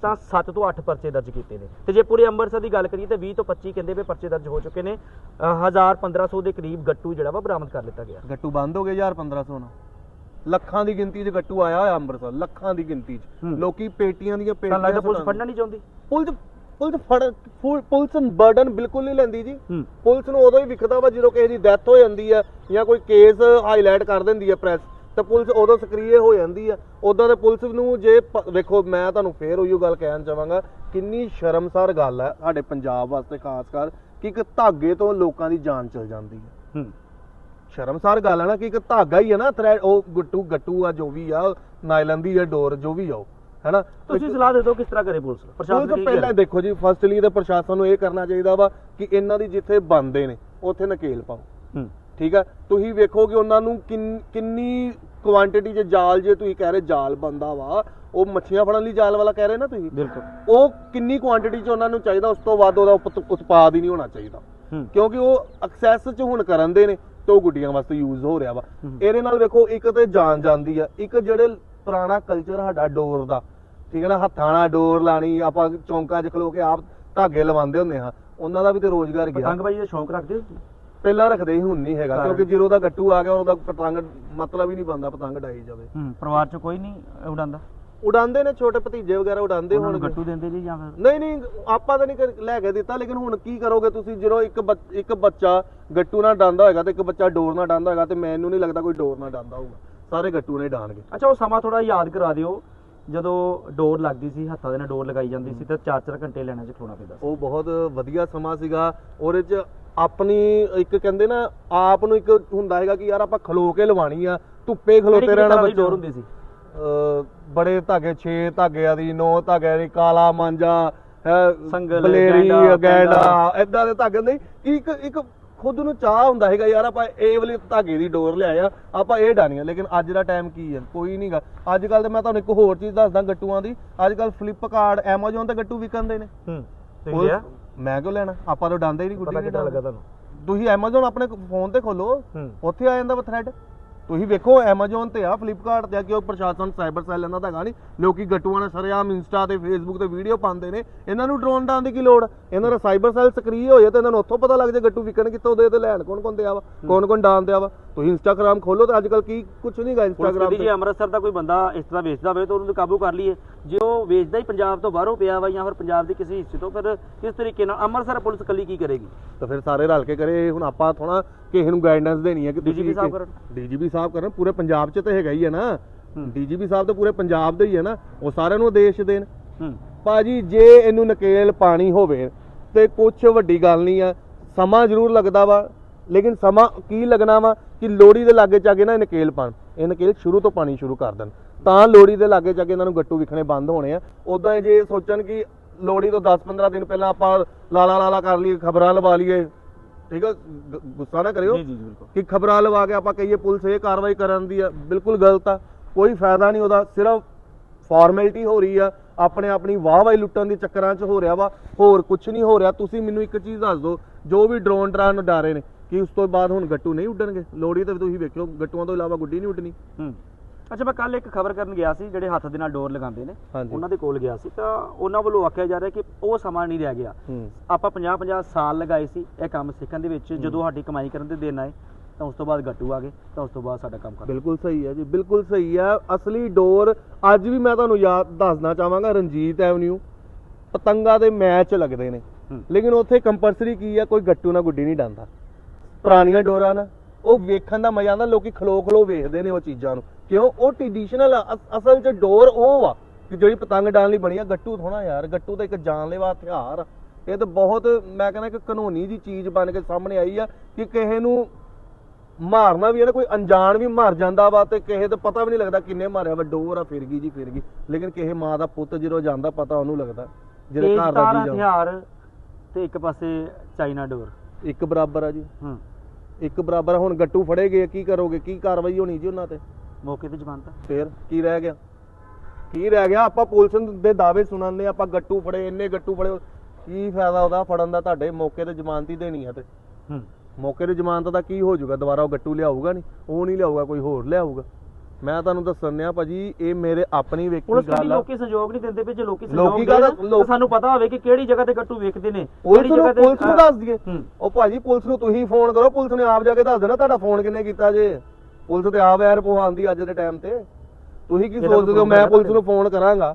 ਤਾਂ 7 ਤੋਂ 8 ਪਰਚੇ ਦਰਜ ਕੀਤੇ ਨੇ। ਤੇ ਜੇ ਪੂਰੇ ਅੰਮ੍ਰਿਤਸਰ ਦੀ ਗੱਲ ਕਰੀਏ ਤਾਂ 20 ਤੋਂ 25 ਕਹਿੰਦੇ ਵੀ ਪਰਚੇ ਦਰਜ ਹੋ ਚੁੱਕੇ ਨੇ। 1000 1500 ਦੇ ਕਰੀਬ ਗੱਟੂ ਜਿਹੜਾ ਵਾ ਬਰਾਮਦ ਕਰ ਲਿੱਤਾ ਗਿਆ। ਗੱਟੂ ਬੰਦ ਹੋ ਗਏ 1500 ਨਾਲ? ਲੱਖਾਂ ਦੀ ਗਿਣਤੀ 'ਚ ਗੱਟੂ ਆਇਆ ਹੋਇਆ ਅੰਮ੍ਰਿਤਸਰ ਲੱਖਾਂ ਦੀ ਗਿਣਤੀ 'ਚ। ਹੂੰ। ਲੋਕੀ ਪੇਟੀਆਂ ਦੀਆਂ ਤਾਂ ਪੇਟੀਆਂ ਲੱਗਦਾ ਪੁਲਿਸ। ਫੜਨਾ ਨਹੀਂ ਚਾਹੁੰਦੀ। ਪੁਲਿਸ ਪੁਲਿਸ ਫੜ ਫੁ- ਪੁਲਿਸ ਬਰਡਨ ਬਿਲਕੁਲ ਨਹੀਂ ਲੈਂਦੀ ਜੀ। ਹੂੰ। ਪੁਲਿਸ ਨੂੰ ਉਦੋਂ ਹੀ ਵਿਖਦਾ ਵਾ ਜਦੋਂ ਕਿਸੇ ਦੀ ਡੈਥ ਹੋ ਜਾਂਦੀ ਆ ਜਾਂ ਕੋਈ ਕੇਸ ਹਾਈਲਾਈਟ ਕਰ ਦਿੰਦੀ ਆ ਪ੍ਰੈਸ ਤਾਂ ਪੁਲਿਸ ਉਦੋਂ ਸਕਰੀਏ ਹੋ ਜਾਂਦੀ ਆ। ਉਦੋਂ ਤੇ ਪੁਲਿਸ ਨੂੰ ਜੇ ਪ- ਵੇਖੋ ਮੈਂ ਤੁਹਾਨੂੰ ਫੇਰ ਉਹੀਓ ਗੱਲ ਕਹਿਣ ਚਾਹਾਂਗਾ ਕਿੰਨੀ ਸ਼ਰਮਸਾਰ ਗੱਲ ਹੈ ਸਾਡੇ ਪੰਜਾਬ ਵਾਸਤੇ ਖਾਸ ਕਰ ਕਿ ਇੱਕ ਧਾਗੇ ਤੋਂ ਲੋਕਾਂ ਦੀ ਜਾਨ ਚਲ ਜਾਂਦੀ ਹੈ ਹੂੰ। ਸ਼ਰਮਸਾਰ ਗੱਲ ਹੈ ਨਾ ਕਿ ਇੱਕ ਧਾਗਾ ਹੀ ਹੈ ਨਾ ਥ੍ਰੈਡ ਉਹ ਗੱਟੂ ਗੱਟੂ ਆ ਜੋ ਵੀ ਆ ਨਾਇਲਨ ਦੀ ਆ ਡੋਰ ਜੋ ਵੀ ਆ ਹੈਨਾ? ਤੁਸੀਂ ਸਲਾਹ ਦੇ ਦਿਓ ਕਿਸ ਤਰ੍ਹਾਂ ਕਰੇ ਪੁਲਿਸ? ਪ੍ਰਸ਼ਾਸਨ ਕੀ ਪਹਿਲਾਂ? ਦੇਖੋ ਜੀ ਫਸਟਲੀ ਤੇ ਪ੍ਰਸ਼ਾਸਨ ਨੂੰ ਇਹ ਕਰਨਾ ਚਾਹੀਦਾ ਵਾ ਕਿ ਇਹਨਾਂ ਦੀ ਜਿੱਥੇ ਬੰਦੇ ਨੇ ਉੱਥੇ ਨਕੇਲ ਪਾਓ। ਠੀਕ ਆ? ਤੁਸੀਂ ਵੇਖੋ ਕਿ ਉਹਨਾਂ ਨੂੰ ਕਿੰਨ- ਕੁਆਂਟੀਟੀ 'ਚ ਜਾਲ ਜੇ ਤੁਸੀਂ ਕਹਿ ਰਹੇ ਜਾਲ ਬੰਦਾ ਵਾ ਉਹ ਮੱਛੀਆਂ ਫੜਨ ਲਈ ਜਾਲ ਵਾਲਾ ਕਹਿ ਰਹੇ ਨਾ ਤੁਸੀਂ? ਬਿਲਕੁਲ। ਉਹ ਕਿੰਨੀ ਕੁਆਂਟੀਟੀ 'ਚ ਉਹਨਾਂ ਨੂੰ ਚਾਹੀਦਾ ਉਸ ਤੋਂ ਵੱਧ ਉਹਦਾ ਉਤਪਾਦ ਹੀ ਨਹੀਂ ਹੋਣਾ ਚਾਹੀਦਾ। ਕਿਉਂਕਿ ਉਹ ਐਕਸੈਸ 'ਚ ਹੁਣ ਕਰਨ ਦੇ ਨੇ ਤੇ ਉਹ ਗੁੱਡੀਆਂ ਵਾਸਤੇ ਯੂਜ਼ ਹੋ ਰਿਹਾ ਵਾ। ਹੂੰ। ਇਹਦੇ ਨਾਲ ਵੇਖੋ ਇੱਕ ਤੇ ਜਾਨ ਜਾਂਦੀ ਆ। ਇੱਕ ਜਿਹੜੇ ਪੁਰਾਣਾ ਕਲਚਰ ਸਾਡਾ ਡੋਰ ਦਾ ਠੀਕ ਹੈ ਨਾ? ਹੱਥਾਂ ਨਾਲ ਡੋਰ ਲਾਣੀ ਆਪਾਂ ਚੌਂਕਾਂ 'ਚ ਖਲੋ ਕੇ ਆਪ ਧਾਗੇ ਲਵਾਉਂਦੇ ਹੁੰਦੇ ਹਾਂ। ਉਹਨਾਂ ਦਾ ਵੀ ਤੇ ਰੋਜ਼ਗਾਰ ਗਿਆ। ਪਤੰਗਬਾਜ਼ੀ ਦਾ ਸ਼ੌਂਕ ਰੱਖਦੇ ਹੋ? ਪਹਿਲਾਂ ਰੱਖਦੇ ਸੀ ਹੁਣ ਨਹੀਂ ਹੈਗਾ? ਕਿਉਂਕਿ ਜਦੋਂ ਦਾ ਗੱਟੂ ਆ ਗਿਆ ਉਹਦਾ ਪਤੰਗ ਮਤਲਬ ਹੀ ਨਹੀਂ ਬੰਦਾ ਪਤੰਗ ਡਾਈ ਜਾਵੇ। ਹੂੰ ਪਰਿਵਾਰ 'ਚ ਕੋਈ ਨਹੀਂ ਉਡਾਉਂਦਾ? ਉਡਾਉਂਦੇ ਨੇ ਛੋਟੇ ਭਤੀਜੇ ਵਗੈਰਾ ਉਡਾਉਂਦੇ ਉਹਨਾਂ ਨੂੰ ਹੁਣ ਗੱਟੂ ਦਿੰਦੇ ਜੀ ਜਾਂ ਫਿਰ? ਨਹੀਂ ਨਹੀਂ ਆਪਾਂ ਤਾਂ ਨਹੀਂ ਕਰ- ਲੈ ਕੇ ਦਿੱਤਾ ਲੇਕਿਨ ਹੁਣ ਕੀ ਕਰੋਗੇ ਤੁਸੀਂ? ਜਦੋਂ ਇੱਕ ਬੱਚ- ਇੱਕ ਬੱਚਾ ਗੱਟੂ ਨਾਲ ਡਾਂਦਾ ਹੋਏਗਾ ਤੇ ਇੱਕ ਬੱਚਾ ਡੋਰ ਨਾਲ ਡਾਂਦਾ ਹੋਏਗਾ ਤੇ ਮੈਨੂੰ ਨਹੀਂ ਲੱਗਦਾ ਕੋਈ ਡੋਰ ਨਾਲ ਡਾਂਦਾ ਹੋਊਗਾ। ਸਾਰੇ ਗੱਟੂ ਨਾਲ ਹੀ ਡਾਣਗੇ। ਅੱਛਾ ਉਹ ਸਮਾਂ ਥੋੜਾ ਯਾਦ ਕਰਾ ਦਿਓ। ਜਦੋਂ ਡੋਰ ਲੱਗਦੀ ਸੀ ਹੱਥਾਂ ਦੇ ਨਾਲ ਡੋਰ ਲਗਾਈ ਜਾਂਦੀ ਸੀ ਤਾਂ 4-4 ਘੰਟੇ ਲੈਣਾ ਚ ਖਲੋਣਾ ਪੈਂਦਾ ਸੀ। ਉਹ ਬਹੁਤ ਵਧੀਆ ਸਮਾਂ ਸੀਗਾ। ਉਹਦੇ 'ਚ ਆਪਣੀ ਇੱਕ ਕਹਿੰਦੇ ਨਾ ਆਪ ਨੂੰ ਇੱਕ ਹੁੰਦਾ ਹੈਗਾ ਕਿ ਯਾਰ ਆਪਾਂ ਖਲੋ ਕੇ ਲਵਾਣੀ ਆ ਧੁੱਪੇ ਖਲੋਤੇ ਰਹਿਣਾ ਬੱਚਾ ਡੋਰ ਹੁੰਦੀ ਸੀ। ਬੜੇ ਧਾਗੇ 6 ਧਾਗਿਆਂ ਦੀ 9 ਧਾਗਿਆਂ ਦੀ ਕਾਲਾ ਮਾਂਜਾ ਸੰਗਲ, ਬਲੇਰੀ ਗੈਂਡਾ, ਐਦਾਂ ਦੇ ਧਾਗੇ ਨਹੀਂ। ਇੱਕ ਇੱਕ ਖੁਦ ਨੂੰ ਚਾਹ ਹੁੰਦਾ ਹੈਗਾ ਯਾਰ ਆਪਾਂ ਇਹ ਵਾਲੀ ਧਾਗੇ ਦੀ ਡੋਰ ਲਿਆਇਆ ਆਪਾਂ ਇਹ ਡਾਣੀਆਂ ਲੇਕਿਨ ਅੱਜ ਦਾ ਟਾਈਮ ਕੀ ਹੈ ਕੋਈ ਨਹੀਂਗਾ ਅੱਜ ਕੱਲ ਤੇ ਮੈਂ ਤੁਹਾਨੂੰ ਇੱਕ ਹੋਰ ਚੀਜ਼ ਦੱਸਦਾ ਗੱਟੂਆਂ ਦੀ। ਅੱਜ ਕੱਲ ਫਲਿੱਪਕਾਰਟ ਐਮਾਜ਼ਨ ਤੇ ਗੱਟੂ ਵਿਕਣਦੇ ਨੇ। ਹੂੰ ਤੁਸੀਂ ਲਿਆ ਮੈਂ ਕਿਉਂ ਲੈਣਾ? ਆਪਾਂ ਤਾਂ ਡਾਂਦੇ ਹੀ ਨਹੀਂ ਗੁੱਡੀ ਨਹੀਂ ਡਾਂਦੇ ਤੁਹਾਨੂੰ? ਤੁਸੀਂ ਐਮਾਜ਼ਨ ਆਪਣੇ ਫੋਨ ਤੇ ਖੋਲੋ। ਉੱਥੇ ਆ ਜਾਂਦਾ ਵਾ ਥ੍ਰੈਡ ਤੁਸੀਂ ਵੇਖੋ Amazon ਤੇ ਆ Flipkart ਤੇ ਆ ਕਿ ਉਹ ਪ੍ਰਸ਼ਾਸਨ ਸਾਈਬਰ ਸੈੱਲ ਇਹਨਾਂ ਦਾ ਹੈਗਾ ਨਹੀਂ ਲੋਕੀ ਗੱਟੂਆਂ ਨਾਲ ਸਰੇਆਮ ਇੰਸਟਾ ਤੇ ਫੇਸਬੁੱਕ ਤੇ ਵੀਡੀਓ ਪਾਉਂਦੇ ਨੇ। ਇਹਨਾਂ ਨੂੰ ਡਰੋਨ ਡਾਉਣ ਦੀ ਕੀ ਲੋੜ? ਇਹਨਾਂ ਦਾ ਸਾਈਬਰ ਸੈੱਲ ਸਕਰੀਏ ਹੋ ਜਾਏ ਤੇ ਇਹਨਾਂ ਨੂੰ ਉੱਥੋਂ ਪਤਾ ਲੱਗ ਜਾਏ ਗੱਟੂ ਵਿਕਣ ਕਿੱਥੋਂ ਦੇ ਤੇ ਲੈਣ ਕੌਣ ਕੌਣ ਦਿਆ ਵਾ ਕੌਣ ਕੌਣ ਡਾਨ ਦਿਆ ਵਾ। ਤੁਸੀਂ ਇੰਸਟਾਗ੍ਰam ਖੋਲੋ ਤੇ ਅੱਜ ਕੱਲ ਕੀ ਕੁਝ ਨਹੀਂਗਾ ਇੰਸਟਾਗ੍ਰam ਕਹਿੰਦੀ ਤੇ ਜੇ ਅੰਮ੍ਰਿਤਸਰ ਦਾ ਕੋਈ ਬੰਦਾ ਇਸ ਤਰ੍ਹਾਂ ਵੇਚਦਾ ਹੋਵੇ ਤਾਂ ਉਹਨੂੰ ਕਾਬੂ ਕਰ ਲਈਏ। ਜੇ ਉਹ ਵੇਚਦਾ ਹੀ ਪੰਜਾਬ ਤੋਂ ਬਾਹਰੋਂ ਪਿਆ ਵਾ ਜਾਂ ਫਿਰ ਪੰਜਾਬ ਦੇ ਕਿਸੇ ਹਿੱਸੇ ਤੋਂ ਫਿਰ ਕਿਸ ਤਰੀਕੇ ਨਾਲ ਅੰਮ੍ਰਿਤਸਰ ਪੁਲਿਸ ਕੱਲੀ ਕੀ ਕਰੇਗੀ? ਤਾਂ ਫਿਰ ਸਾਰੇ ਰਲ ਕੇ ਕਰੇ ਹੁਣ ਆਪਾਂ ਥੋੜਾ ਕਿਸੇ ਨੂੰ ਗਾਈਡੈਂਸ ਦੇਣੀ ਹੈ ਕਿ DGP ਸਾਹਿਬ ਕਰਨ। ਡੀਜੀਪੀ ਸਾਹਿਬ ਕਰਨ ਪੂਰੇ ਪੰਜਾਬ 'ਚ ਤਾਂ ਹੈਗਾ ਹੀ ਹੈ ਨਾ। ਡੀਜੀਪੀ ਸਾਹਿਬ ਤਾਂ ਪੂਰੇ ਪੰਜਾਬ ਦੇ ਹੀ ਹੈ ਨਾ ਉਹ ਸਾਰਿਆਂ ਨੂੰ ਆਦੇਸ਼ ਦੇਣ। ਭਾਜੀ ਜੇ ਇਹਨੂੰ ਨਕੇਲ ਪਾਣੀ ਹੋਵੇ ਤੇ ਕੁਝ ਵੱਡੀ ਗੱਲ ਨਹੀਂ ਆ ਸਮਾਂ ਜ਼ਰੂਰ ਲੱਗਦਾ ਵਾ ਲੇਕਿਨ ਸਮਾਂ ਕੀ ਲੱਗਣਾ ਵਾ ਕਿ ਲੋੜੀ ਦੇ ਲਾਗੇ ਜਾ ਕੇ ਨਾ ਇਹ ਨਕੇਲ ਪਾਣ ਇਹ ਨਕੇਲ ਸ਼ੁਰੂ ਤੋਂ ਪਾਣੀ ਸ਼ੁਰੂ ਕਰ ਦੇਣ। ਤਾਂ ਲੋੜੀ ਦੇ ਲਾਗੇ ਜਾ ਕੇ ਇਹਨਾਂ ਨੂੰ ਗੱਟੂ ਵਿਖਣੇ ਬੰਦ ਹੋਣੇ ਆ। ਉਦਾਂ ਜੇ ਸੋਚਣ ਕਿ ਲੋੜੀ ਤੋਂ 10-15 ਦਿਨ ਪਹਿਲਾਂ ਆਪਾਂ ਲਾਲਾ ਲਾਲਾ ਕਰ ਲਈਏ ਖਬਰਾਂ ਲਵਾ ਲਈਏ ਠੀਕ ਆ? ਗੁੱਸਾ ਨਾ ਕਰਿਓ ਕਿ ਖਬਰਾਂ ਲਵਾ ਕੇ ਆਪਾਂ ਕਹੀਏ ਪੁਲਿਸ ਇਹ ਕਾਰਵਾਈ ਕਰਨ ਦੀ ਆ। ਬਿਲਕੁਲ ਗਲਤ ਆ। ਕੋਈ ਫਾਇਦਾ ਨਹੀਂ ਉਹਦਾ। ਸਿਰਫ ਫਾਰਮੈਲਿਟੀ ਹੋ ਰਹੀ ਆ। ਆਪਣੇ ਆਪਣੀ ਵਾਹ ਵਾਹ ਲੁੱਟਣ ਦੇ ਚੱਕਰਾਂ 'ਚ ਹੋ ਰਿਹਾ ਵਾ। ਹੋਰ ਕੁਝ ਨਹੀਂ ਹੋ ਰਿਹਾ। ਤੁਸੀਂ ਮੈਨੂੰ ਇੱਕ ਚੀਜ਼ ਦੱਸ ਦਿਓ। ਜੋ ਵੀ ਡਰੋਨ ਡਰਾਂ ਨੂੰ ਡਾਰੇ ਨੇ ਕਿ ਉਸ ਤੋਂ ਬਾਅਦ ਹੁਣ ਗੱਟੂ ਨਹੀਂ ਉੱਡਣਗੇ? ਲੋੜੀ ਤੇ ਤੁਸੀਂ ਵੇਖਿਓ ਗੱਟੂਆਂ ਤੋਂ ਇਲਾਵਾ ਗੁੱਡੀ ਨਹੀਂ ਉੱਡਣੀ। ਹੂੰ। ਅੱਛਾ ਮੈਂ ਕੱਲ ਇੱਕ ਖਬਰ ਕਰਨ ਗਿਆ ਸੀ ਜਿਹੜੇ ਹੱਥ ਦੇ ਨਾਲ ਡੋਰ ਲਗਾਉਂਦੇ ਨੇ। ਉਹਨਾਂ ਦੇ ਕੋਲ ਗਿਆ ਸੀ। ਤਾਂ ਉਹਨਾਂ ਵੱਲੋਂ ਆਖਿਆ ਜਾ ਰਿਹਾ ਕਿ ਉਹ ਸਮਾਂ ਨਹੀਂ ਰਹਿ ਗਿਆ। ਆਪਾਂ 50 50 ਸਾਲ ਲਗਾਏ ਸੀ ਇਹ ਕੰਮ ਸਿੱਖਣ ਦੇ ਵਿੱਚ। ਜਦੋਂ ਸਾਡੀ ਕਮਾਈ ਕਰਨ ਦੇ ਦਿਨ ਆਏ ਤਾਂ ਉਸ ਤੋਂ ਬਾਅਦ ਗੱਟੂ ਆ ਗਏ ਤਾਂ ਉਸ ਤੋਂ ਬਾਅਦ ਸਾਡਾ ਕੰਮ ਕਰ ਬਿਲਕੁਲ ਸਹੀ ਹੈ ਜੀ ਬਿਲਕੁਲ ਸਹੀ ਹੈ। ਅਸਲੀ ਡੋਰ ਅੱਜ ਵੀ ਮੈਂ ਤੁਹਾਨੂੰ ਯਾਦ ਦੱਸਣਾ ਚਾਹਾਂਗਾ ਰਣਜੀਤ ਐਵਨਿਊ। ਪਤੰਗਾ ਦੇ ਮੈਚ ਲੱਗਦੇ ਨੇ। ਲੇਕਿਨ ਉੱਥੇ ਕੰਪਲਸਰੀ ਕੀ ਹੈ ਕੋਈ ਗੱਟੂ ਨਾ ਗੁੱਡੀ ਨਹੀਂ ਡਾਂਦਾ। ਪੁਰਾਣੀਆਂ ਡੋਰਾਂ ਨਾ ਉਹ ਵੇਖਣ ਦਾ ਮਜ਼ਾ ਆਉਂਦਾ ਲੋਕੀ ਖਲੋ ਖਲੋ ਵੇਖਦੇ ਨੇ ਉਹ ਚੀਜ਼ਾਂ ਨੂੰ। ਕਿਉਂ? ਉਹ ਟ੍ਰੈਡੀਸ਼ਨਲ ਅਸਲ 'ਚ ਡੋਰ ਉਹ ਆ ਕਿ ਜਿਹੜੀ ਪਤੰਗ ਡਾਣ ਲਈ ਬਣੀ ਆ। ਗੱਟੂ ਥੋੜਾ ਯਾਰ ਗੱਟੂ ਤਾਂ ਇੱਕ ਜਾਨਲੇਵਾ ਹਥਿਆਰ ਆ। ਇਹ ਤਾਂ ਬਹੁਤ ਮੈਂ ਕਹਿੰਦਾ ਕਿ ਕਾਨੂੰਨੀ ਜੀ ਚੀਜ਼ ਬਣ ਕੇ ਸਾਹਮਣੇ ਆਈ ਆ ਕਿ ਕਿਸੇ ਨੂੰ ਮਾਰਨਾ ਵੀ ਹੈ ਨਾ ਕੋਈ ਅਣਜਾਣ ਵੀ ਮਰ ਜਾਂਦਾ ਵਾ ਤੇ ਕਿਸੇ ਦਾ ਪਤਾ ਵੀ ਨਹੀਂ ਲੱਗਦਾ ਕਿੰਨੇ ਮਾਰਿਆ ਵਾ। ਡੋਰ ਆ ਫਿਰ ਗਈ ਜੀ ਫਿਰ ਗਈ ਲੇਕਿਨ ਕਿਸੇ ਮਾਂ ਦਾ ਪੁੱਤ ਜਦੋਂ ਜਾਂਦਾ ਪਤਾ ਉਹਨੂੰ ਲੱਗਦਾ ਜਿਹੜੇ ਘਰ ਦਾ ਜੀ ਹਥਿਆਰ ਤੇ ਇੱਕ ਪਾਸੇ ਚਾਈਨਾ ਡੋਰ। ਇੱਕ ਬਰਾਬਰ ਆ ਜੀ। ਹੂੰ। ਇੱਕ ਬਰਾਬਰ। ਹੁਣ ਗੱਟੂ ਫੜੇ ਗਏ ਕੀ ਕਰੋਗੇ? ਕੀ ਕਾਰਵਾਈ ਹੋਣੀ ਜੀ ਉਹਨਾਂ ਤੇ? ਮੌਕੇ ਤੇ ਜ਼ਮਾਨਤ ਫੇਰ ਕੀ ਰਹਿ ਗਿਆ? ਕੀ ਰਹਿ ਗਿਆ? ਆਪਾਂ ਪੁਲਿਸ ਦੇ ਦਾਅਵੇ ਸੁਣਾਉਂਦੇ ਆਪਾਂ ਗੱਟੂ ਫੜੇ ਇੰਨੇ ਗੱਟੂ ਫੜੇ। ਕੀ ਫਾਇਦਾ ਉਹਦਾ ਫੜਨ ਦਾ? ਤੁਹਾਡੇ ਮੌਕੇ ਤੇ ਜ਼ਮਾਨਤੀ ਦੇਣੀ ਆ ਤੇ। ਹੂੰ। ਮੌਕੇ ਤੇ ਜ਼ਮਾਨਤ ਦਾ ਕੀ ਹੋ ਜਾਊਗਾ? ਦੁਬਾਰਾ ਉਹ ਗੱਟੂ ਲਿਆਊਗਾ ਨਹੀਂ? ਉਹ ਨਹੀਂ ਲਿਆਊਗਾ ਕੋਈ ਹੋਰ ਲਿਆਊਗਾ। ਮੈਂ ਤੁਹਾਨੂੰ ਦੱਸਣ ਦਿਆਂ ਭਾਜੀ ਇਹ ਮੇਰੇ ਆਪਣੀ ਵੇਖੀ ਗੱਲ ਆ। ਲੋਕੀ ਸਹਿਯੋਗ ਨਹੀਂ ਦਿੰਦੇ ਪਏ ਜੇ ਲੋਕੀ ਸਹਿਯੋਗ ਦੇਣ, ਸਾਨੂੰ ਪਤਾ ਹੋਵੇ ਕਿ ਕਿਹੜੀ ਜਗ੍ਹਾ ਤੇ ਗੱਟੂ ਵੇਚਦੇ ਨੇ ਕਿਹੜੀ ਜਗ੍ਹਾ ਤੇ ਪੁਲਿਸ ਨੂੰ ਦੱਸ ਦਈਏ। ਹੂੰ। ਉਹ ਭਾਜੀ ਪੁਲਿਸ ਨੂੰ ਤੁਸੀਂ ਫੋਨ ਕਰੋ ਪੁਲਿਸ ਨੇ ਆਪ ਜਾ ਕੇ ਦੱਸ ਦੇਣਾ ਤੁਹਾਡਾ ਫੋਨ ਕਿੰਨੇ ਕੀਤਾ ਜੇ? ਪੁਲਿਸ ਤੇ ਆਪ ਐਰ ਪਵਾਉਂਦੀ ਅੱਜ ਦੇ ਟਾਈਮ ਤੇ। ਤੁਸੀਂ ਕੀ ਸੋਚਦੇ ਹੋ? ਮੈਂ ਪੁਲਿਸ ਨੂੰ ਫੋਨ ਕਰਾਂਗਾ।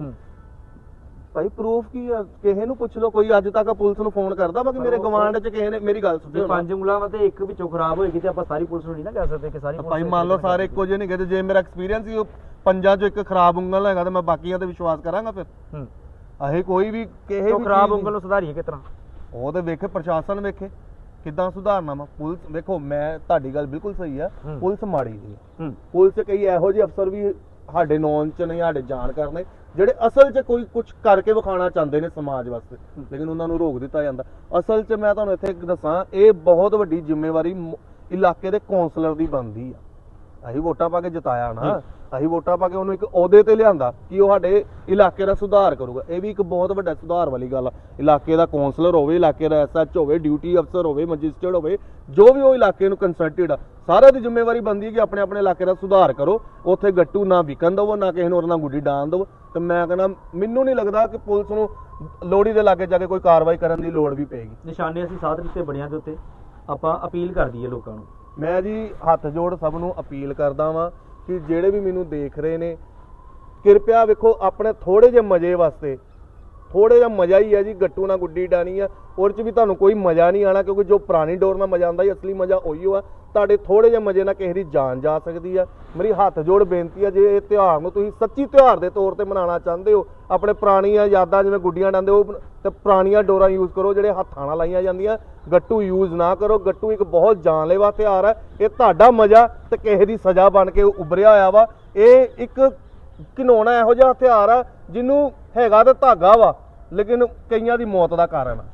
ਭਾਈ ਪ੍ਰੂਫ ਕੀ ਆ? ਕਿਸੇ ਨੂੰ ਪੁੱਛ ਲਓ ਕੋਈ ਅੱਜ ਤੱਕ ਪੁਲਿਸ ਨੂੰ ਫੋਨ ਕਰਦਾ ਵਾ ਕਿ ਮੇਰੇ ਗਵਾਂਡ 'ਚ ਕਿਸੇ ਨੇ ਮੇਰੀ ਗੱਲ ਜੇ ਸੁਣਿਓ ਪੰਜ ਉਂਗਲਾਂ ਵਾ ਤੇ ਇੱਕ ਵਿੱਚੋਂ ਖਰਾਬ ਹੋਏਗੀ ਤੇ ਆਪਾਂ ਸਾਰੀ ਪੁਲਿਸ ਨੂੰ ਨਹੀਂ ਨਾ ਕਹਿ ਸਕਦੇ ਕਿ ਸਾਰੀ ਪੁਲਿਸ ਭਾਈ ਮੰਨ ਲਓ ਸਾਰੇ ਇੱਕੋ ਜਿਹੇ ਨਹੀਂ ਗਏ ਜੇ ਮੇਰਾ ਐਕਸਪੀਰੀਅੰਸ ਹੀ ਪੰਜਾਂ 'ਚੋਂ ਇੱਕ ਖਰਾਬ ਉਂਗਲ ਹੈਗਾ ਤੇ ਮੈਂ ਬਾਕੀਆਂ ਤੇ ਵਿਸ਼ਵਾਸ ਕਰਾਂਗਾ ਫਿਰ। ਹੂੰ। ਅਹੇ ਕੋਈ ਵੀ ਕਿਸੇ ਵੀ ਖਰਾਬ ਉਂਗਲ ਨੂੰ ਸੁਧਾਰੀਏ ਤਰ੍ਹਾਂ? ਉਹ ਤੇ ਵੇਖੇ ਪ੍ਰਸ਼ਾਸਨ ਵੇਖੇ। ਕਿੱਦਾਂ ਸੁਧਾਰਨਾ ਵਾ? ਪੁਲਿਸ ਵੇਖੋ ਮੈਂ ਤੁਹਾਡੀ ਗੱਲ ਬਿਲਕੁਲ ਸਹੀ ਆ। ਪੁਲਿਸ ਮਾੜੀ ਨਹੀਂ ਪੁਲਿਸ 'ਚ ਕਈ ਇਹੋ ਜਿਹੇ ਅਫਸਰ ਵੀ ਸਾਡੇ ਨੌਨ ਚ ਨਹੀਂ ਸਾਡੇ ਜਾਣਕਾਰ ਨੇ ਜਿਹੜੇ ਅਸਲ 'ਚ ਕੋਈ ਕੁਝ ਕਰਕੇ ਵਿਖਾਉਣਾ ਚਾਹੁੰਦੇ ਨੇ ਸਮਾਜ ਵਾਸਤੇ। ਲੇਕਿਨ ਉਹਨਾਂ ਨੂੰ ਰੋਕ ਦਿੱਤਾ ਜਾਂਦਾ। ਅਸਲ 'ਚ ਮੈਂ ਤੁਹਾਨੂੰ ਇੱਥੇ ਇੱਕ ਦੱਸਾਂ ਇਹ ਬਹੁਤ ਵੱਡੀ ਜ਼ਿੰਮੇਵਾਰੀ ਇਲਾਕੇ ਦੇ ਕੌਂਸਲਰ ਦੀ ਬਣਦੀ ਆ। ਅਸੀਂ ਵੋਟਾਂ ਪਾ ਕੇ ਜਿਤਾਇਆ ਨਾ ਅਸੀਂ ਵੋਟਾਂ ਪਾ ਕੇ ਉਹਨੂੰ ਇੱਕ ਅਹੁਦੇ ਤੇ ਲਿਆਂਦਾ ਕਿ ਉਹ ਸਾਡੇ ਇਲਾਕੇ ਦਾ ਸੁਧਾਰ ਕਰੂਗਾ। ਇਹ ਵੀ ਇੱਕ ਬਹੁਤ ਵੱਡਾ ਸੁਧਾਰ ਵਾਲੀ ਗੱਲ ਆ। ਇਲਾਕੇ ਦਾ ਕੌਂਸਲਰ ਹੋਵੇ ਇਲਾਕੇ ਦਾ ਐਸਐਚ ਹੋਵੇ ਡਿਊਟੀ ਅਫਸਰ ਹੋਵੇ ਮੈਜਿਸਟਰੇਟ ਹੋਵੇ ਜੋ ਵੀ ਉਹ ਇਲਾਕੇ ਨੂੰ ਕੰਸਰਟਡ ਆ ਸਾਰਿਆਂ ਦੀ ਜ਼ਿੰਮੇਵਾਰੀ ਬਣਦੀ ਹੈ ਕਿ ਆਪਣੇ ਆਪਣੇ ਇਲਾਕੇ ਦਾ ਸੁਧਾਰ ਕਰੋ। ਉੱਥੇ ਗੱਟੂ ਨਾ ਵਿਕਣ ਦਵੋ ਨਾ ਕਿਸੇ ਨੂੰ ਉਹਨਾਂ ਨਾਲ ਗੁੱਡੀ ਡਾਣ ਦਵੋ। ਤੇ ਮੈਂ ਕਹਿੰਦਾ ਮੈਨੂੰ ਨਹੀਂ ਲੱਗਦਾ ਕਿ ਪੁਲਿਸ ਨੂੰ ਲੋੜੀ ਦੇ ਲਾਗੇ ਜਾ ਕੇ ਕੋਈ ਕਾਰਵਾਈ ਕਰਨ ਦੀ ਲੋੜ ਵੀ ਪਏਗੀ। ਨਿਸ਼ਾਨੇ ਅਸੀਂ ਸਾਧ ਦਿੱਤੇ ਬੜਿਆਂ ਦੇ ਉੱਤੇ। ਆਪਾਂ ਅਪੀਲ ਕਰ ਦਈਏ ਲੋਕਾਂ ਨੂੰ। ਮੈਂ ਜੀ ਹੱਥ ਜੋੜ ਸਭ ਨੂੰ ਅਪੀਲ ਕਰਦਾ ਵਾਂ ਕਿ ਜਿਹੜੇ ਵੀ ਮੈਨੂੰ ਦੇਖ ਰਹੇ ਨੇ, ਕਿਰਪਿਆ ਵੇਖੋ ਆਪਣੇ ਥੋੜੇ ਜਿਹੇ ਮਜ਼ੇ ਵਾਸਤੇ ਥੋੜੇ ਜਿਹਾ ਮਜ਼ਾ ਹੀ ਹੈ ਜੀ, ਗੱਟੂ ਨਾਲ ਗੁੱਡੀ ਡਾਣੀ ਆ। ਉਹਦੇ ਚ ਵੀ ਤੁਹਾਨੂੰ ਕੋਈ ਮਜ਼ਾ ਨਹੀਂ ਆਣਾ ਕਿਉਂਕਿ ਜੋ ਪੁਰਾਣੀ ਡੋਰ ਨਾਲ ਮਜ਼ਾ ਆਉਂਦਾ ਹੀ ਅਸਲੀ ਮਜ਼ਾ ਉਹੀ ਆ। ਤੁਹਾਡੇ ਥੋੜੇ ਜਿਹੇ ਮਜ਼ੇ ਨਾਲ ਕਿਸੇ ਦੀ ਜਾਨ ਜਾ ਸਕਦੀ ਆ। ਮੇਰੀ ਹੱਥ ਜੋੜ ਬੇਨਤੀ ਆ, ਜੇ ਇਹ ਤਿਉਹਾਰ ਨੂੰ ਤੁਸੀਂ ਸੱਚੀ ਤਿਉਹਾਰ ਦੇ ਤੌਰ ਤੇ ਮਨਾਉਣਾ ਚਾਹੁੰਦੇ ਹੋ, ਆਪਣੇ ਪੁਰਾਣੀਆਂ ਯਾਦਾਂ ਜਿਵੇਂ ਗੁੱਡੀਆਂ ਡਾਂਦੇ ਉਹ ਤੇ ਪੁਰਾਣੀਆਂ ਡੋਰਾਂ ਯੂਜ਼ ਕਰੋ, ਜਿਹੜੇ ਹੱਥਾਂ ਨਾਲ ਲਾਈਆਂ ਜਾਂਦੀਆਂ। ਗੱਟੂ ਯੂਜ਼ ਨਾ ਕਰੋ। ਗੱਟੂ ਇੱਕ ਬਹੁਤ ਜਾਨਲੇਵਾ ਹਥਿਆਰ ਹੈ ਇਹ ਤੁਹਾਡਾ ਮਜ਼ਾ ਤੇ ਕਿਸੇ ਦੀ ਸਜ਼ਾ ਬਣ ਕੇ ਉੱਭਰਿਆ ਹੋਇਆ ਵਾ। ਇਹ ਇੱਕ ਘਿਨੌਣਾ ਇਹੋ ਜਿਹਾ ਹਥਿਆਰ ਆ, ਜਿਹਨੂੰ ਹੈਗਾ ਤਾਂ ਧਾਗਾ ਵਾ। ਲੇਕਿਨ ਕਈਆਂ ਦੀ ਮੌਤ ਦਾ ਕਾਰਨ। ਆ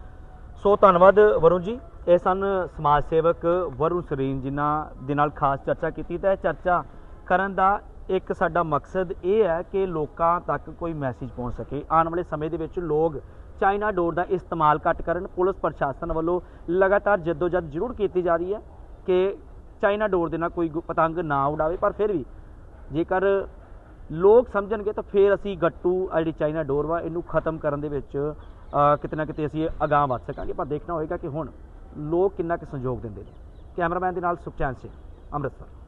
ਸੋ ਧੰਨਵਾਦ ਵਰੁਣ ਜੀ। ਇਹ ਸਨ ਸਮਾਜ ਸੇਵਕ ਵਰੁਣ ਸਰੀਨ, ਜਿਨ੍ਹਾਂ ਦੇ ਨਾਲ ਖਾਸ ਚਰਚਾ ਕੀਤੀ ਤਾਂ ਇਹ ਚਰਚਾ ਕਰਨ ਦਾ ਇੱਕ ਸਾਡਾ ਮਕਸਦ ਇਹ ਹੈ ਕਿ ਲੋਕਾਂ ਤੱਕ ਕੋਈ ਮੈਸੇਜ ਪਹੁੰਚ ਸਕੇ। ਆਉਣ ਵਾਲੇ ਸਮੇਂ ਦੇ ਵਿੱਚ ਲੋਕ ਚਾਈਨਾ ਡੋਰ ਦਾ ਇਸਤੇਮਾਲ ਘੱਟ ਕਰਨ। ਪੁਲਿਸ ਪ੍ਰਸ਼ਾਸਨ ਵੱਲੋਂ ਲਗਾਤਾਰ ਜਦੋਜਦ ਜ਼ਰੂਰ ਕੀਤੀ ਜਾ ਰਹੀ ਹੈ ਕਿ ਚਾਈਨਾ ਡੋਰ ਦੇ ਨਾਲ ਕੋਈ ਗੁ- ਪਤੰਗ ਨਾ ਉਡਾਵੇ, ਪਰ ਫਿਰ ਵੀ ਜੇਕਰ ਲੋਕ ਸਮਝਣਗੇ ਤਾਂ ਫਿਰ ਅਸੀਂ ਗੱਟੂ ਆ ਜਿਹੜੀ ਚਾਈਨਾ ਡੋਰ ਵਾ ਇਹਨੂੰ ਖਤਮ ਕਰਨ ਦੇ ਵਿੱਚ ਕਿਤੇ ਨਾ ਕਿਤੇ ਅਸੀਂ ਅਗਾਂਹ ਵੱਧ ਸਕਾਂਗੇ। ਪਰ ਦੇਖਣਾ ਹੋਏਗਾ ਕਿ ਹੁਣ ਲੋਕ ਕਿੰਨਾ ਕੁ ਸਹਿਯੋਗ ਦਿੰਦੇ ਨੇ। ਕੈਮਰਾਮੈਨ ਦੇ ਨਾਲ ਸੁਖਚੈਨ ਸਿੰਘ, ਅੰਮ੍ਰਿਤਸਰ।